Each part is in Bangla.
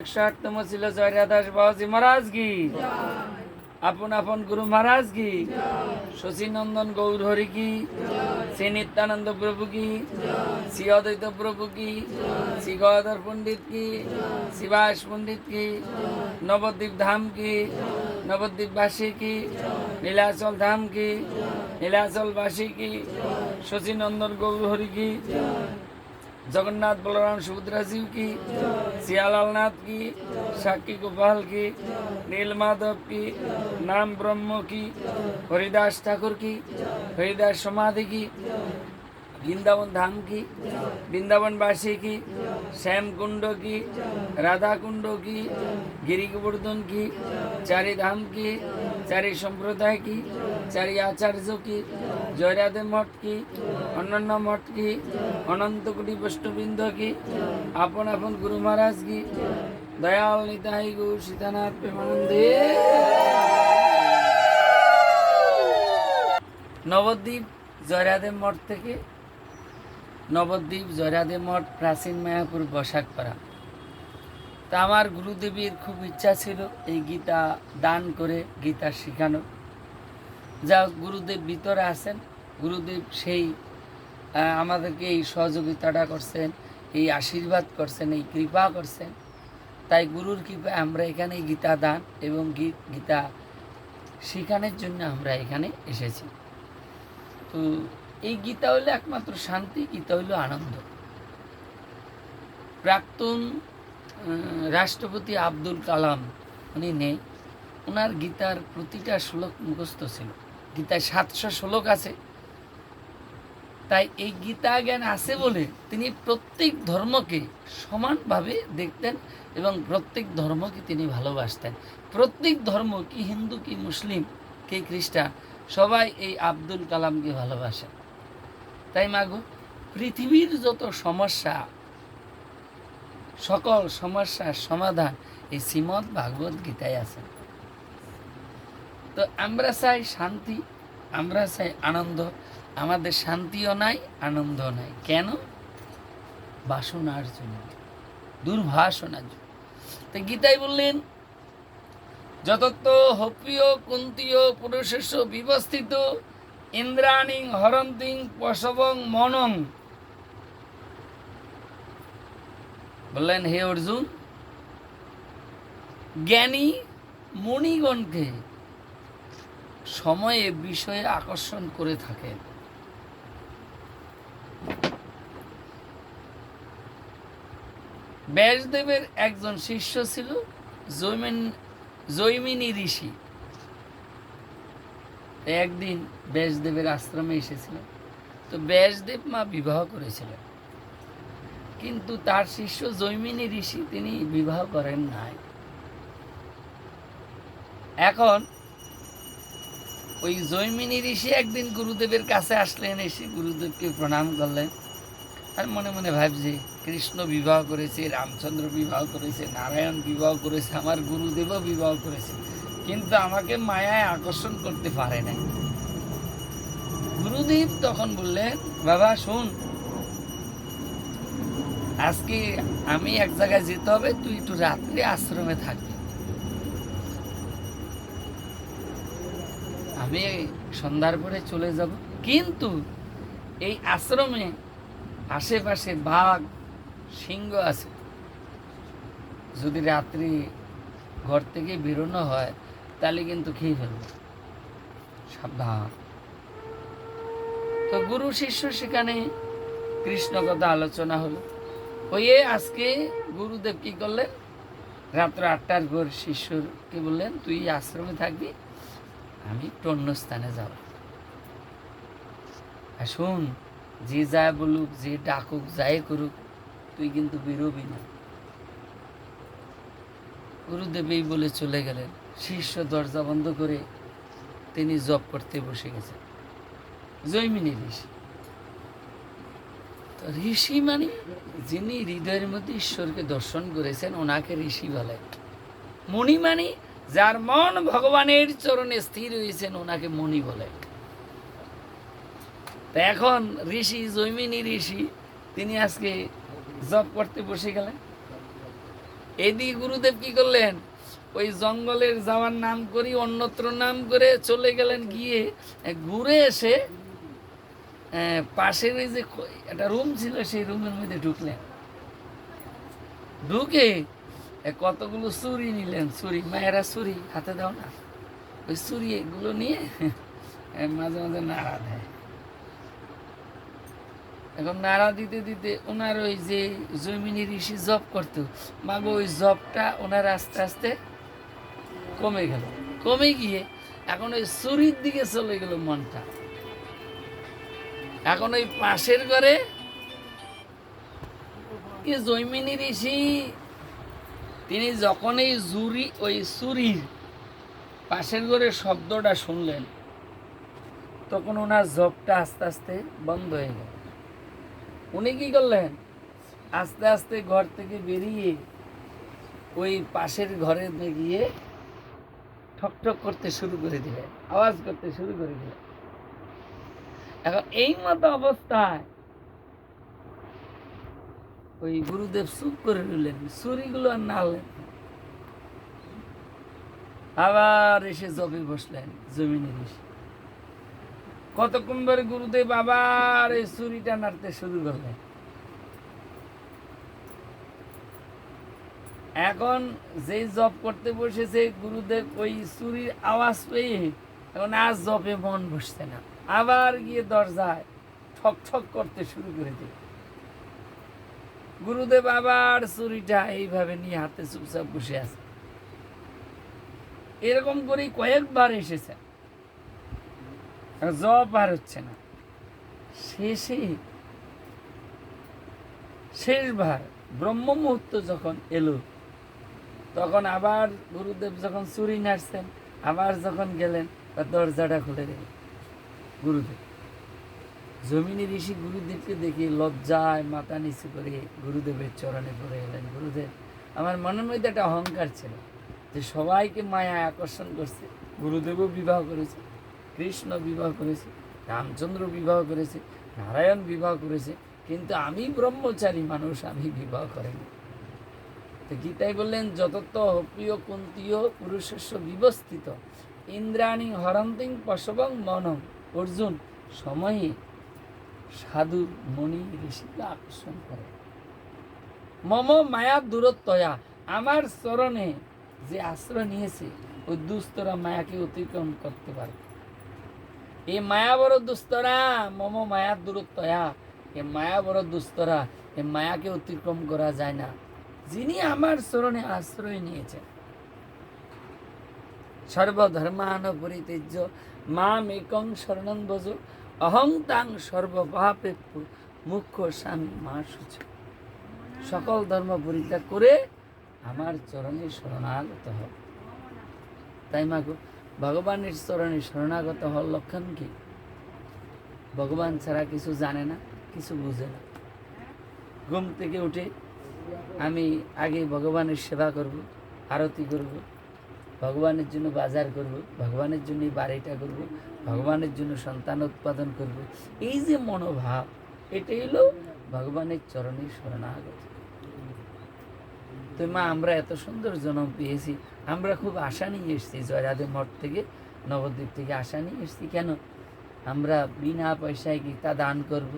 একশো আটতম ছিল জয়রা দাস বাবাজি মহারাজ কি? আপন আপন গুরু মহারাজ কি? শশীনন্দন গৌর হরি কি? শ্রী নিত্যানন্দ প্রভু কি? শ্রী অদ্বৈত প্রভু কি? শ্রী গদাধর পণ্ডিত কি? শিবাস পণ্ডিত কি? নবদ্বীপ ধাম কি? নবদ্বীপ বাসী কি? নীলাচল ধাম কি? নীলাচল বাসী কি শশীনন্দন গৌর হরি কি? জগন্নাথ বলরাম সুভদ্রাজিউ কি? শিয়ালাল নাথ কি? সাক্ষী গোপাল কি? নীল মাধব কি? নাম ব্রহ্ম কি? হরিদাস ঠাকুর কি? হরিদাস সমাধি কি? বৃন্দাবন ধাম কি? বৃন্দাবন বাসী কি? শ্যামকুণ্ড কি? রাধাকুণ্ড কি? গিরিগোবর্ধন কি? চারি ধাম কি? চারি সম্প্রদায় কি? চারি আচার্য কি? জয়রাধে মঠ কি? অন্যান্য মঠ কি? অনন্ত কোটি বৈষ্ণবৃন্দ কি? আপন আপন গুরু মহারাজ কি? দয়াল নিতাই গু সীতানাথ প্রেমানন্দে। নবদ্বীপ জয়রাধে মঠ থেকে নবদ্বীপ জয়রাধে মঠ, প্রাচীন মায়াপুর বসাক বসাকপাড়া। তা আমার গুরুদেবীর খুব ইচ্ছা ছিল এই গীতা দান করে গীতা শেখানো যা গুরুদেব ভিতরে আছেন, গুরুদেব সেই আমাদেরকে এই সহযোগিতাটা করছেন, এই আশীর্বাদ করছেন, এই কৃপা করছেন। তাই গুরুর কৃপায় আমরা এখানে গীতা দান এবং গীতা শেখানোর জন্য আমরা এখানে এসেছি। তো এই গীতা হইল একমাত্র শান্তি, গীতা হইল আনন্দ। প্রাক্তন রাষ্ট্রপতি আব্দুল কালাম, উনি নেই। ওনার গীতার প্রতিটা শ্লোক মুখস্থ ছিল। গীতায় সাতশো শ্লোক আছে। তাই এই গীতা জ্ঞান আছে বলে তিনি প্রত্যেক ধর্মকে সমানভাবে দেখতেন এবং প্রত্যেক ধর্মকে তিনি ভালোবাসতেন। প্রত্যেক ধর্ম কি হিন্দু, কি মুসলিম, কি খ্রিস্টান, সবাই এই আব্দুল কালামকে ভালোবাসে তাই মাগো, পৃথিবীর যত সমস্যা, সকল সমস্যার সমাধান এই শ্রীমদ ভাগবত গীতায় আছে। তো আমরা চাই শান্তি, আমরা চাই আনন্দ, আমাদের শান্তিও নাই আনন্দ নাই। কেন? বাসনার জন্য দুর্ভাষণার জন্য। তো গীতাই বললেন যতত্ব হপ্রিয়, কুন্তীয় পুরুষেষ বিবস্থিত ইন্দ্রাণী, হরন্তিং পশবং মনং। বললেন, হে অর্জুন, জ্ঞানী মণিগণকে সময়ে বিষয়ে আকর্ষণ করে থাকেন। ব্যাসদেবের একজন শিষ্য ছিল, জৈমিন জৈমিনী ঋষি। একদিন ব্যাসদেবের আশ্রমে এসেছিল তো ব্যাসদেব মা বিবাহ করেছিলেন। কিন্তু তার শিষ্য জৈমিনী ঋষি তিনি বিবাহ করেন নাই। এখন ওই জৈমিনী ঋষি একদিন গুরুদেবের কাছে আসলেন, এসে গুরুদেবকে প্রণাম করলেন। আর মনে মনে ভাবছে, কৃষ্ণ বিবাহ করেছে, রামচন্দ্র বিবাহ করেছে, নারায়ণ বিবাহ করেছে, আমার গুরুদেবও বিবাহ করেছে। কিন্তু আমাকে মায়ায় আকর্ষণ করতে পারে নাই। গুরুদেব তখন বললেন, বাবা, শুন। আজকে আমি এক জায়গায় যেতে হবে, তুই একটু রাত্রে আশ্রমে থাকবি। আমি সন্ধ্যার পরে চলে যাব। কিন্তু এই আশ্রমে আশেপাশে বাঘ, সিংহ আছে। যদি রাত্রি ঘর থেকে বেরোনো হয় তাহলে কিন্তু খেয়ে ফেলব। সাবধান। তো গুরু শিষ্য সেখানে কৃষ্ণ কথা আলোচনা হলো। হয়ে আজকে গুরুদেব কি করলেন? রাত্র আটটার পর শিষ্যকে বললেন, তুই আশ্রমে থাকবি, আমি একটু অন্য স্থানে যাব। আর শোন, যে যা বলুক, যে ডাকুক, যাই করুক, তুই কিন্তু বেরোবি না। গুরুদেব এই বলে চলে গেলেন। শিষ্য দরজা বন্ধ করে তিনি জব করতে বসে গেছেন। জৈমিনী ঋষি। তো ঋষি মানে যিনি হৃদয়ের মধ্যে ঈশ্বরকে দর্শন করেছেন, ওনাকে ঋষি বলে। মণি মানে যার মন ভগবানের চরণে স্থির হয়েছেন, ওনাকে মণি বলে। তা এখন ঋষি, জৈমিনী ঋষি, তিনি আজকে জব করতে বসে গেলেন। এদিকে গুরুদেব কি করলেন? ওই জঙ্গলের যাওয়ার নাম করি, অন্যত্র নাম করে চলে গেলেন গিয়ে ঘুরে এসে পাশের ওই যে একটা রুম ছিল, সেই রুমের মধ্যে ঢুকলেন। ঢুকে কতগুলো চুরি নিলেন চুরি মায়েরা চুরি হাতে দাও না। ওই চুরি এগুলো নিয়ে মাঝে মাঝে নাড়া দেয়। এখন নাড়া দিতে দিতে ওনার ওই যে জমিনি ঋষি জব করতো। মাগো, ওই জবটা ওনার আস্তে আস্তে কমে গেল। কমে গিয়ে এখন ওই চুরির দিকে চলে গেল মনটা। এখন ওই পাশের ঘরে জৈমিনী ঋষি, তিনি যখন এই জুরি, ওই চুরির পাশের ঘরে শব্দটা শুনলেন, তখন ওনার জবটা আস্তে আস্তে বন্ধ হয়ে গেল। উনি কি করলেন? আস্তে আস্তে ঘর থেকে বেরিয়ে ওই পাশের ঘরে গিয়ে ঠক ঠক করতে শুরু করে দিলেন আওয়াজ করতে শুরু করে দিলেন এখন এই মতো অবস্থায় ওই গুরুদেব চুপ করে রইলেন চুরিগুলো আর নাড়লেন না। আবার এসে জবে বসলেন জমিনে এসে। কতক্ষণ পরে গুরুদেব আবার এই চুরিটা নাড়তে শুরু করলেন। এখন যেই জব করতে বসেছে, গুরুদেব ওই চুরির আওয়াজ পেয়ে এখন আর জপে মন বসছে না। আবার গিয়ে দরজায় ঠক ঠক করতে শুরু করে দিল। গুরুদেব আবার চুরিটা এইভাবে নিয়ে হাতে চুপচাপ বসে আছে। এরকম করেই কয়েকবার এসেছে। জব আর হচ্ছে না। শেষে, শেষবার ব্রহ্ম মুহূর্ত যখন এলো তখন আবার গুরুদেব যখন চুরি নাড়ছেন, আবার যখন গেলেন দরজাটা খুলে দিল গুরুদেব। জমিনী ঋষি গুরুদেবকে দেখে লজ্জায় মাথা নিচু করে গুরুদেবের চরণে পড়ে এলেন গুরুদেব, আমার মনের মধ্যে একটা অহংকার ছিল যে সবাইকে মায়া আকর্ষণ করছে। গুরুদেবও বিবাহ করেছে, কৃষ্ণ বিবাহ করেছে, রামচন্দ্র বিবাহ করেছে, নারায়ণ বিবাহ করেছে, কিন্তু আমি ব্রহ্মচারী মানুষ, আমি বিবাহ করিনি। তো গীতায় বললেন যতত প্রিয় কুন্তীয় পুরুষস্য বিবস্থিত। ইন্দ্রাণী হরন্তিং পশবং মনম অর্জুন, সময়ে সাধু মণি ঋষিকে আকর্ষণ করে। মম মায়া দূরত্বয়া, আমার চরণে যে আশ্রয় নিয়েছে ওই দুস্তরা মায়াকে অতিক্রম করতে পারে এই মায়া বড় দুস্তরা, মম মায়া দূরত্বয়া। এ মায়া বড় দুস্তরা, এ মায়াকে অতিক্রম করা যায় না। যিনি আমার চরণে আশ্রয় নিয়েছেন। সর্বধর্মান পরিতেজ্য মাম একং শরণং ভজ অহং তাং সর্বপাপে মুখ্য স্বামী মা সুচ সকল ধর্ম পরিত্যাগ করে আমার চরণে শরণাগত হও। তাই মাগো ভগবানের চরণে শরণাগত হওয়ার লক্ষণ কি? ভগবান ছাড়া কিছু জানে না, কিছু বুঝে না। ঘুম থেকে উঠে আমি আগে ভগবানের সেবা করব, আরতি করব, ভগবানের জন্য বাজার করব, ভগবানের জন্য বাড়িটা করব, ভগবানের জন্য সন্তান উৎপাদন করব। এই যে মনোভাব, এটাই হলো ভগবানের চরণে শরণাগত। তো মা, আমরা এত সুন্দর জন্ম পেয়েছি। আমরা খুব আশা নিয়ে এসেছি, জয়রাধে মঠ থেকে, নবদ্বীপ থেকে আশা নিয়ে এসেছি। কেন? আমরা বিনা পয়সায় গীতা দান করব,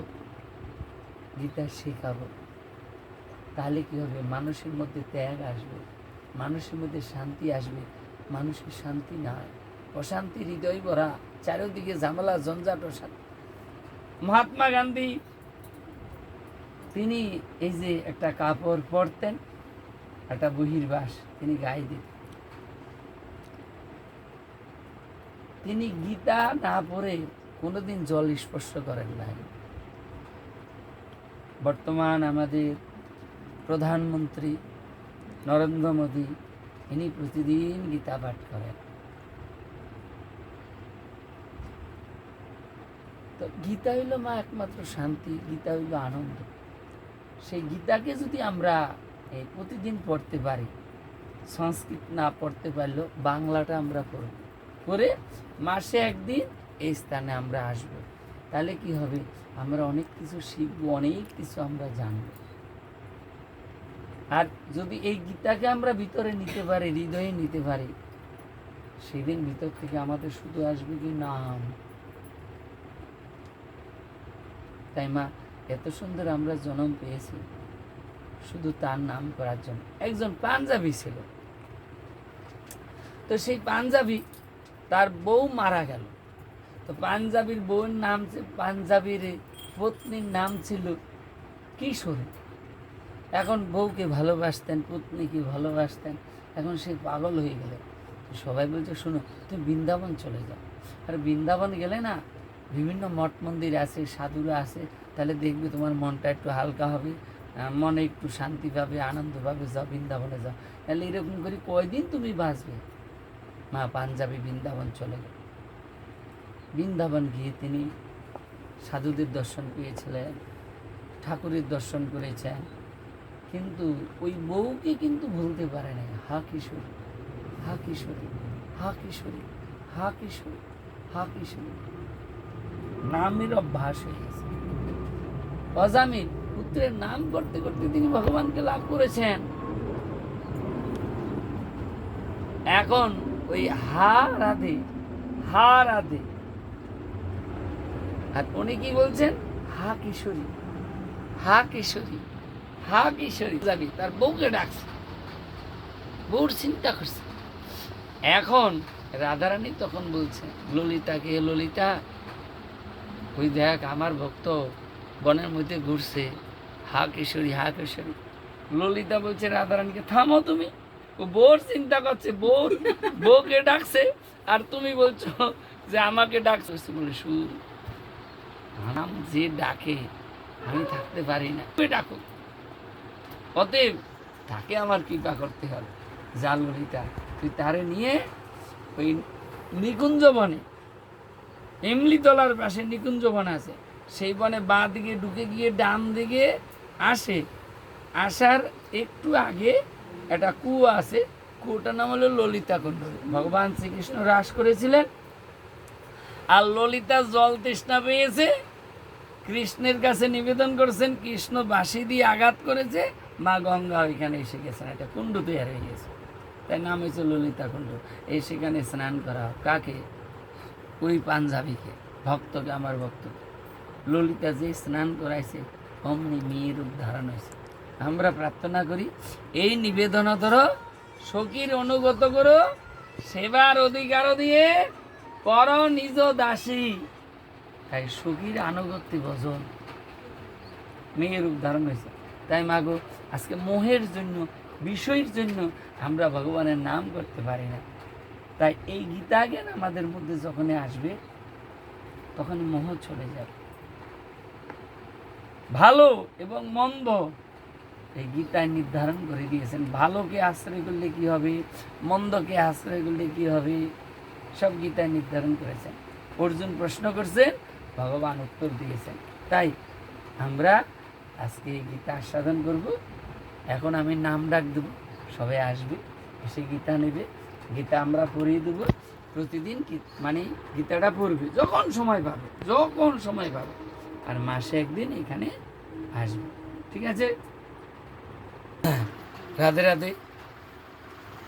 গীতা শেখাবো। তাহলে কি হবে? মানুষের মধ্যে ত্যাগ আসবে, মানুষের মধ্যে শান্তি আসবে। মানুষের শান্তি নাই। অশান্তি হৃদয় ভরা, চারিদিকে ঝামেলা জঞ্জাট অশান্তি। মহাত্মা গান্ধী, তিনি এই যে একটা কাপড় পরতেন, একটা বহির্বাস তিনি গায়ে দিতেন। তিনি গীতা না পড়ে কোনোদিন জল স্পর্শ করেন নাই। বর্তমান আমাদের প্রধানমন্ত্রী নরেন্দ্র মোদী, ইনি প্রতিদিন গীতা পাঠ করেন। তো গীতা হইল মা একমাত্র শান্তি, গীতা হইল আনন্দ। সেই গীতাকে যদি আমরা এই প্রতিদিন পড়তে পারি, সংস্কৃত না পড়তে পারলেও বাংলাটা আমরা পড়ব। করে মাসে একদিন এই স্থানে আমরা আসব। তাহলে কি হবে? আমরা অনেক কিছু শিখব, অনেক কিছু আমরা জানব। আর যদি এই গীতাকে আমরা ভিতরে নিতে পারি, হৃদয়ে নিতে পারি, সেদিন ভিতর থেকে আমাদের শুধু আসবে কি নাম? তাই মা, এত সুন্দর আমরা জন্ম পেয়েছি শুধু তার নাম করার জন্য। একজন পাঞ্জাবি ছিল। তো সেই পাঞ্জাবি তার বউ মারা গেল। তো পাঞ্জাবির বউয়ের নাম পাঞ্জাবির পত্নীর নাম ছিল কিশোরী। এখন বউকে ভালোবাসতেন, পত্নীকে ভালোবাসতেন, এখন সে পাগল হয়ে গেল। সবাই বলছে, শোনো তুমি বৃন্দাবন চলে যাও। আর বৃন্দাবন গেলে না বিভিন্ন মঠ মন্দির আছে, সাধুরা আছে, তাহলে দেখবে তোমার মনটা একটু হালকা হবে মনে একটু শান্তি পাবে, আনন্দ পাবে, যাও বৃন্দাবনে যাও। তাহলে এরকম করে কয়দিন তুমি বাঁচবে? মা পাঞ্জাবি বৃন্দাবন চলে গেল। বৃন্দাবন গিয়ে তিনি সাধুদের দর্শন পেয়েছিলেন, ঠাকুরের দর্শন করেছেন। কিন্তু ওই বউকে কিন্তু ভুলতে পারে নাই। হা কিশোরী হা কিশোরী হা কিশোরী হা কিশোরী হা কিশোরী। নামের অভ্যাস হয়ে গেছে। অজামিন পুত্রের নাম করতে করতে তিনি ভগবানকে লাভ করেছেন। এখন ওই হা রাধে হা রাধে। আর উনি কি বলছেন? হা কিশোরী হা কিশোরী। হা কিশোরী যাবি, তার বউকে ডাকছে। বউর চিন্তা করছে। এখন রাধারানী তখন বলছে ললিতাকে ললিতা? ওই দেখ, আমার ভক্ত বনের মধ্যে ঘুরছে। হা কিশোরী হা কিশোরী ললিতা বলছে, রাধারানীকে থামো তুমি। ও বোর চিন্তা করছে বোর বউকে ডাকছে। আর তুমি বলছো যে আমাকে ডাকছো। বলে সুর যে ডাকে, আমি থাকতে পারি না। তুই ডাকো। অতএব তাকে আমার কৃপা করতে হবে। ললিতা তুই তারে নিয়ে ওই নিকুঞ্জ বনে এমলি তলার পাশে নিকুঞ্জ বন আছে। সেই বনে বাঁ দিকে ঢুকে গিয়ে ডান দিকে আসে। আসার একটু আগে একটা কুয়া আছে। কুয়োটার নাম হলো ললিতা কুণ্ড। ভগবান শ্রীকৃষ্ণ হ্রাস করেছিলেন। আর ললিতা জল তৃষ্ণা পেয়েছে। কৃষ্ণের কাছে নিবেদন করেছেন, কৃষ্ণ বাঁশি দিয়ে আঘাত করেছে। মা গঙ্গা ওইখানে এসে গেছেন একটা কুণ্ড তৈরি হয়ে গেছে। তাই নাম হয়েছে ললিতা কুণ্ড। এই সেখানে স্নান করা। কাকে? ওই পাঞ্জাবিকে, ভক্তকে, আমার ভক্তকে। ললিতা যে স্নান করাইছে, অমনি মেয়ের রূপ ধারণ হয়েছে। আমরা প্রার্থনা করি, এই নিবেদন ধরো, সখীর অনুগত করো, সেবার অধিকার দিয়ে কর নিজ দাসী। তাই সখীর আনুগত্য ভজন, মেয়ের রূপ ধারণ হয়েছে। তাই মাগো, আজকে মোহের জন্য, বিষয়ের জন্য আমরা ভগবানের নাম করতে পারি না। তাই এই গীতা জ্ঞান আমাদের মধ্যে যখনই আসবে, তখন মোহ চলে যাবে। ভালো এবং মন্দ, এই গীতায় নির্ধারণ করে দিয়েছেন, ভালোকে আশ্রয় করলে কি হবে, মন্দকে আশ্রয় করলে কি হবে, সব গীতায় নির্ধারণ করেছেন। অর্জুন প্রশ্ন করছেন, ভগবান উত্তর দিয়েছেন। তাই আমরা আজকে এই গীতা আস্বাদন করব। এখন আমি নাম ডাক দেব সবাই আসবে, এসে গীতা নেবে, গীতা আমরা পড়িয়ে দেবো। প্রতিদিন মানে গীতাটা পড়বে, যখন সময় পাবে, যখন সময় পাবে, আর মাসে একদিন এখানে আসবে। ঠিক আছে? রাধে রাধে।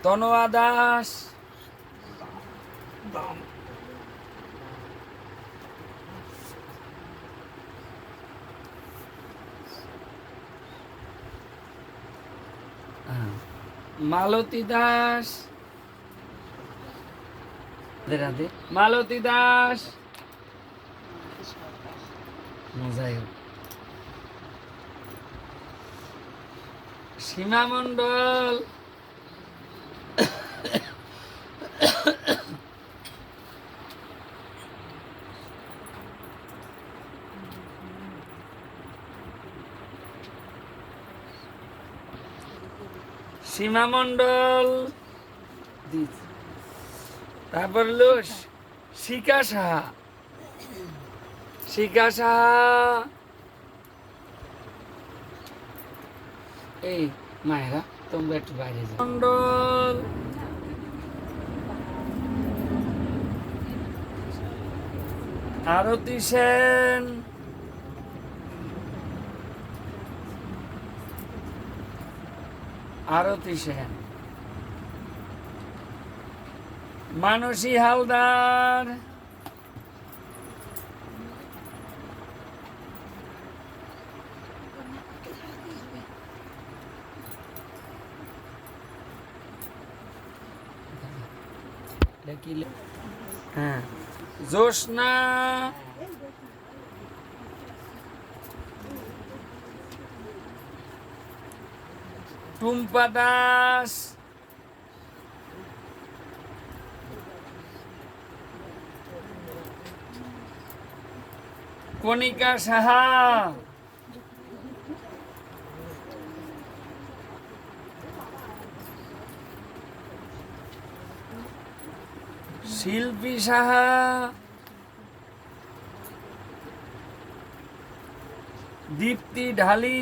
তনোয়া দাস। মালতী দাস। রাধে। মালতী দাস। হোক। সীমা মণ্ডল। সীমা দিয়েছে। তারপর শি- শিকা সাহা। শিকা সাহা। এই মায়েরা, তোমরা একটু বাইরে যাও। মণ্ডল আরতি সেন। আরতি সেন। মানসী হালদার। হ্যাঁ। জোসনা। টুম্পা দাস। কণিকা সাহা। শিল্পী সাহা। দীপ্তি ঢালি।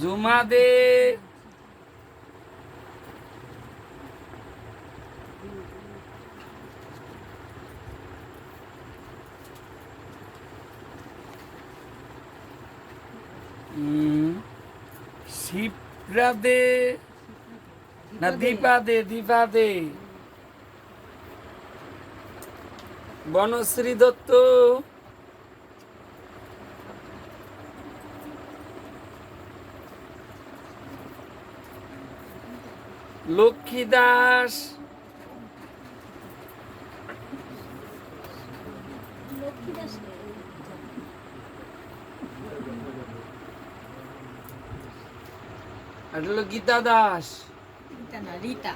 জুমা দে শিপ্রা দে না দীপা দে দীপা দে বনশ্রী দত্ত। দাস আর হলো গীতা দাস রিতা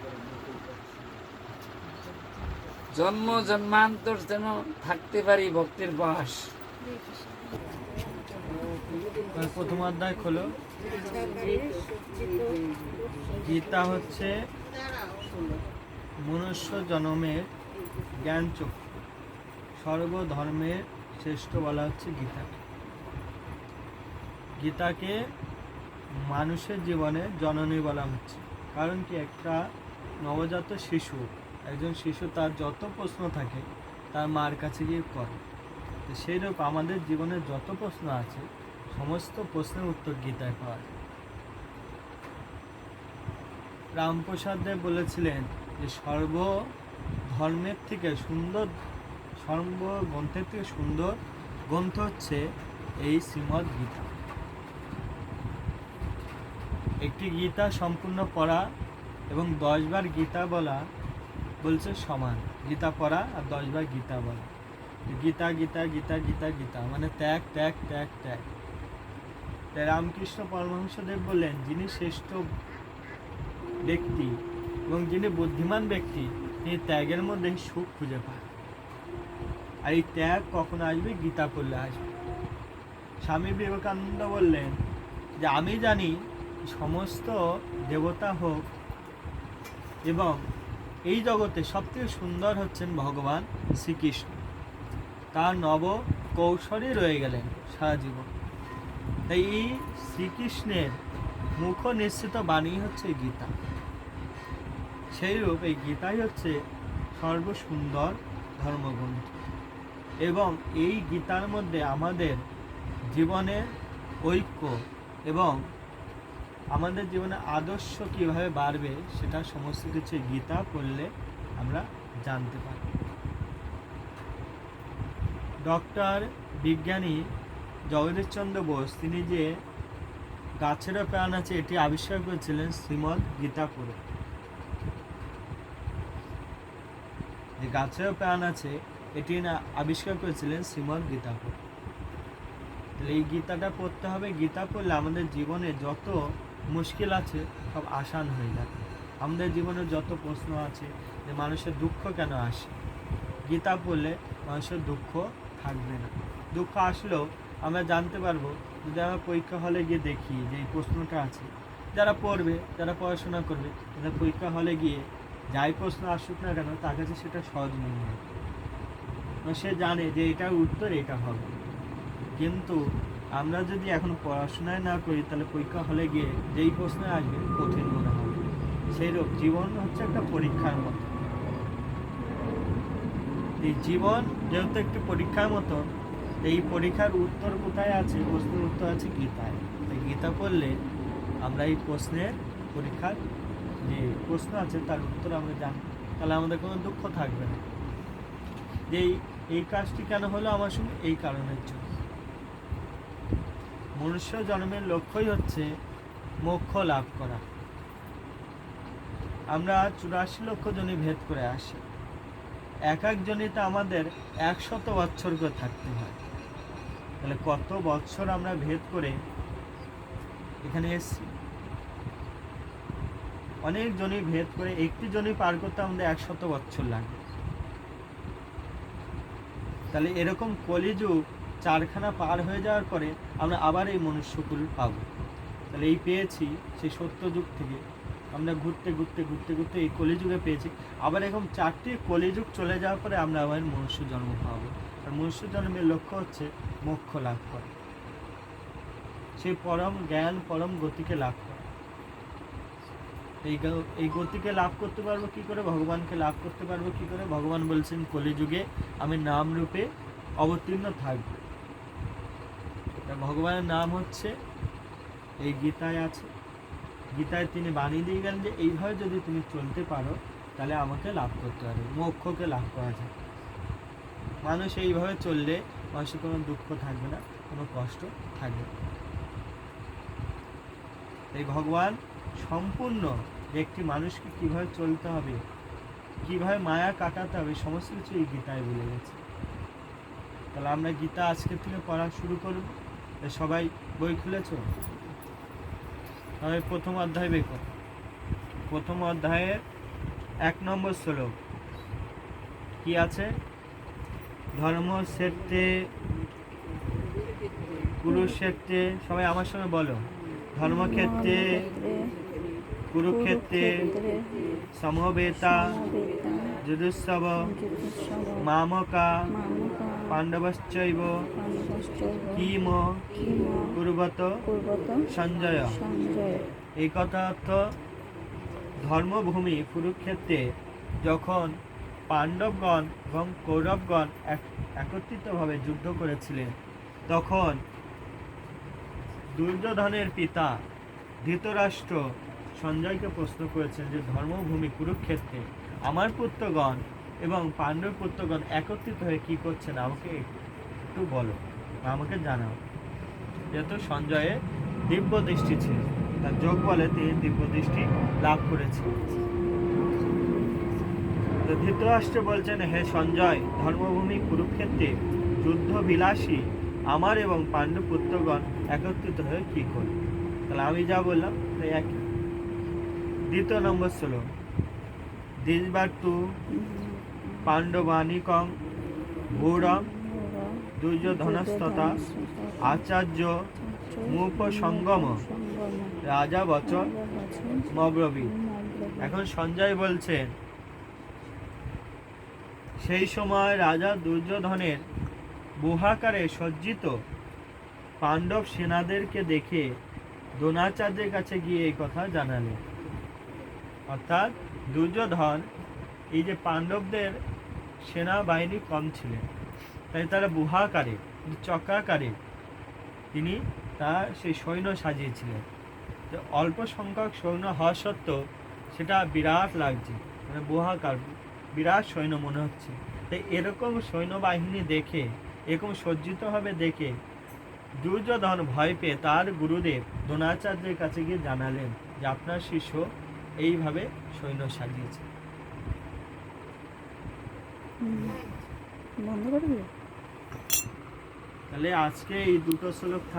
জন্ম জন্মান্তর যেন থাকতে পারি ভক্তের বাস প্রথম অধ্যায় খোলো। গীতা হচ্ছে মনুষ্য জনমের জ্ঞান চক্ষু সর্বধর্মের শ্রেষ্ঠ বলা হচ্ছে গীতা। গীতাকে মানুষের জীবনে জননী বলা হচ্ছে। কারণ কি? একটা নবজাত শিশু, একজন শিশু তার যত প্রশ্ন থাকে, তার মার কাছে গিয়ে করে। তো সেই রকম আমাদের জীবনে যত প্রশ্ন আছে, সমস্ত প্রশ্নের উত্তর গীতায় পাওয়া যায়। রামপ্রসাদ দেব বলেছিলেন যে সর্ব ধর্মের থেকে সুন্দর সর্ব গ্রন্থের থেকে সুন্দর গ্রন্থ হচ্ছে এই শ্রীমদ্ গীতা। একটি গীতা সম্পূর্ণ পড়া এবং দশবার গীতা বলা বলছে সমান। গীতা পড়া আর দশবার গীতা বলা। গীতা গীতা গীতা গীতা গীতা মানে ত্যাগ ত্যাগ ত্যাগ ত্যাগ। তাই রামকৃষ্ণ পরমহংসদেব বললেন যিনি শ্রেষ্ঠ ব্যক্তি এবং যিনি বুদ্ধিমান ব্যক্তি, তিনি ত্যাগের মধ্যে সুখ খুঁজে পান। আর এই ত্যাগ কখন আসবে? গীতা পড়লে আসবে। স্বামী বিবেকানন্দ বললেন যে, আমি জানি সমস্ত দেবতা হোক এবং এই জগতে সবথেকে সুন্দর হচ্ছেন ভগবান শ্রীকৃষ্ণ। তার নব কৌশলে রয়ে গেলেন সারা জীবন। তাই এই শ্রীকৃষ্ণের মুখ নিশ্চিত বাণী হচ্ছে গীতা। সেইরূপ এই গীতাই হচ্ছে সর্বসুন্দর ধর্মগ্রন্থ। এবং এই গীতার মধ্যে আমাদের জীবনের ঐক্য এবং আমাদের জীবনে আদর্শ কীভাবে বাড়বে সেটা সমস্ত কিছু গীতা পড়লে আমরা জানতে পারি। ডক্টর বিজ্ঞানী জগদীশচন্দ্র বোস, তিনি যে গাছেরও প্রাণ আছে, এটি আবিষ্কার করেছিলেন শ্রীমদ গীতা পড়ে যে গাছেরও প্রাণ আছে, এটি না আবিষ্কার করেছিলেন শ্রীমদ গীতা তাহলে এই গীতাটা পড়তে হবে। গীতা পড়লে আমাদের জীবনে যত মুশকিল আছে, সব আসান হয়ে যাবে আমাদের জীবনে যত প্রশ্ন আছে যে মানুষের দুঃখ কেন আসে? গীতা পড়লে মানুষের দুঃখ থাকবে না। দুঃখ আসলেও আমরা জানতে পারব যদি আমরা পরীক্ষা হলে গিয়ে দেখি যে এই প্রশ্নটা আছে, যারা পড়বে, যারা পড়াশোনা করবে, তাদের পরীক্ষা হলে গিয়ে যাই প্রশ্ন আসুক না কেন, তার কাছে সেটা সহজ মনে হয়। সে জানে যে এটার উত্তর এটা হবে। কিন্তু আমরা যদি এখন পড়াশোনায় না করি, তাহলে পরীক্ষা হলে গিয়ে যেই প্রশ্ন আসবে, কঠিন মনে হবে। সেই রূপ জীবন হচ্ছে একটা পরীক্ষার মতো। এই জীবন যেহেতু একটি পরীক্ষার মতো, এই পরীক্ষার উত্তর কোথায় আছে, প্রশ্নের উত্তর আছে গীতায়। তাই গীতা পড়লে আমরা এই প্রশ্নের পরীক্ষার যে প্রশ্ন আছে, তার উত্তর আমরা জানি। তাহলে আমাদের কোনো দুঃখ থাকবে না। যে এই- কাজটি কেন হলো আমার সঙ্গে? এই কারণের জন্য। মনুষ্য জন্মের লক্ষ্যই হচ্ছে মোক্ষ লাভ করা। আমরা চুরাশি লক্ষ জনই ভেদ করে আসি। এক এক জনিতে আমাদের একশত বৎসর করে থাকতে হয়। তাহলে কত বৎসর আমরা ভেদ করে এখানে এসেছি? অনেক জনই ভেদ করে একটি জনই পার করতে আমাদের একশত বছর লাগে। তাহলে এরকম কলিযুগ চারখানা পার হয়ে যাওয়ার পরে আমরা আবার এই মনুষ্যকুল পাবো। তাহলে এই পেয়েছি, সেই সত্য যুগ থেকে। আমরা ঘুরতে ঘুরতে ঘুরতে ঘুরতে এই কলিযুগে পেয়েছি। আবার এরকম চারটি কলিযুগ চলে যাওয়ার পরে আমরা আবার মনুষ্য জন্ম পাবো। আর মনুষ্য জন্মের লক্ষ্য হচ্ছে মোক্ষ লাভ করা। সেই পরম জ্ঞান, পরম গতিকে লাভ করা। এই এই গতিকে লাভ করতে পারব কি করে? ভগবানকে লাভ করতে পারব কি করে? ভগবান বলছেন, কলিযুগে আমি নাম রূপে অবতীর্ণ থাকব। ভগবানের নাম হচ্ছে, এই গীতায় আছে। গীতায় তিনি বানিয়ে দিয়ে গেলেন যে, এইভাবে যদি তুমি চলতে পারো, তাহলে আমাকে লাভ করতে পারবে মোক্ষকে লাভ করা যায়। মানুষ এইভাবে চললে মানুষের কোনো দুঃখ থাকবে না, কোনো কষ্ট থাকবে না। এই ভগবান সম্পূর্ণ একটি মানুষকে কীভাবে চলতে হবে, কীভাবে মায়া কাটাতে হবে, সমস্ত কিছু এই গীতায় বলে গেছে। তাহলে আমরা গীতা আজকে থেকে পড়া শুরু করব। সবাই বই খুলেছ? তবে প্রথম অধ্যায় বের প্রথম অধ্যায়ের এক নম্বর শ্লোক। কি আছে? ধর্ম ক্ষেত্রে কুরুক্ষেত্রে সবাই আমার সঙ্গে বলো। ধর্মক্ষেত্রে কুরুক্ষেত্রে সমবেতা যুদুৎসব মামকা পাণ্ডবশ্চৈব কিম কুর্বত সঞ্জয় এই কথা অর্থ ধর্মভূমি কুরুক্ষেত্রে যখন পাণ্ডবগণ এবং কৌরবগণ এক- একত্রিতভাবে যুদ্ধ করেছিলেন তখন দুর্যোধনের পিতা ধৃতরাষ্ট্র সঞ্জয়কে প্রশ্ন করেছেন যে ধর্মভূমি কুরুক্ষেত্রে আমার পুত্রগণ এবং পাণ্ডব পুত্রগণ একত্রিত হয়ে কি করছেন আমাকে একটু বলো আমাকে জানাও। যেহেতু সঞ্জয়ের দিব্য দৃষ্টি ছিল তার যোগ বলে তিনি দিব্য দৃষ্টি লাভ করেছিলেন তো ধৃতরাষ্ট্র বলছেন, হে সঞ্জয়, ধর্মভূমি কুরুক্ষেত্রে যুদ্ধ বিলাসী আমার এবং পাণ্ডু পুত্রগণ একত্রিত হয়ে কি করবে? তাহলে আমি যা বললাম, তাই একই। দ্বিতীয় নম্বর শ্লোক। দিসবার তু পাণ্ডবানিকং ভূরং দুর্যোধনস্ততা আচার্য মুপ সঙ্গম রাজা বচন মব্রবী। এখন সঞ্জয় বলছেন সেই সময় রাজা দুর্যোধনের বুহাকারে সজ্জিত পাণ্ডব সেনাদেরকে দেখে দ্রোণাচার্যের কাছে গিয়ে এই কথা জানালেন। অর্থাৎ দুর্যোধন, এই যে পাণ্ডবদের সেনাবাহিনী কম ছিলেন, তাই তারা বুহাকারে চক্রাকারে তিনি তার সেই সৈন্য সাজিয়েছিলেন। তো অল্প সংখ্যক সৈন্য হওয়া সত্ত্বেও সেটা বিরাট লাগছে মানে বুহাকার বিরাট সৈন্য মনে হচ্ছে। তাই এরকম সৈন্যবাহিনী দেখে, এরকম সজ্জিতভাবে দেখে দুর্যোধন ভয় পেয়ে তার গুরুদেব দ্রোণাচার্যের কাছে গিয়ে জানালেন যে, আপনার শিষ্য এইভাবে সৈন্য সাজিয়েছে। বন্ধ করে তাহলে আজকে এই দুটো শ্লোক